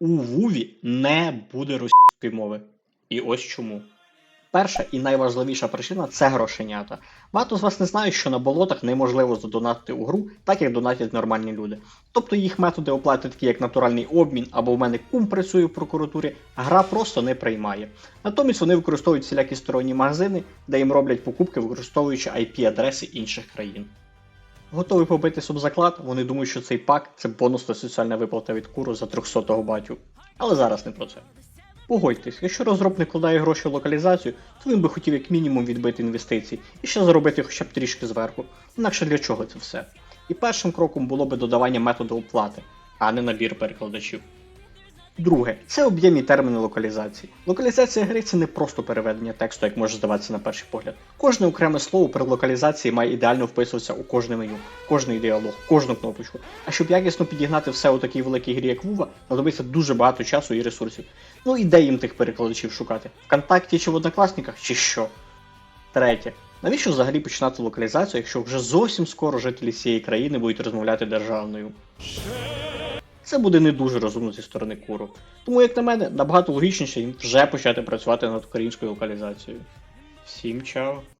У Вуві не буде російської мови. І ось чому. Перша і найважливіша причина це грошенята. Багато з вас не знають, що на болотах неможливо задонатити у гру, так як донатять нормальні люди. Тобто їх методи оплати, такі як натуральний обмін або в мене кум працює в прокуратурі, гра просто не приймає. Натомість вони використовують всілякі сторонні магазини, де їм роблять покупки, використовуючи IP-адреси інших країн. Готовий побити субзаклад, вони думають, що цей пак це бонусна соціальна виплата від куру за 300-го батю. Але зараз не про це. Погодьтесь, якщо розробник вкладає гроші в локалізацію, то він би хотів як мінімум відбити інвестиції і ще заробити хоча б трішки зверху. Інакше для чого це все? І першим кроком було би додавання методу оплати, а не набір перекладачів. Друге, це об'ємні терміни локалізації. Локалізація гри це не просто переведення тексту, як може здаватися на перший погляд. Кожне окреме слово при локалізації має ідеально вписуватися у кожне меню, кожний діалог, кожну кнопочку. А щоб якісно підігнати все у такій великій грі, як Вува, знадобиться дуже багато часу і ресурсів. Ну і де їм тих перекладачів шукати? Вконтакті чи в однокласниках, чи що? Третє. Навіщо взагалі починати локалізацію, якщо вже зовсім скоро жителі цієї країни будуть розмовляти державною? Це буде не дуже розумно зі сторони куру. Тому, як на мене, набагато логічніше їм вже почати працювати над українською локалізацією. Всім чао!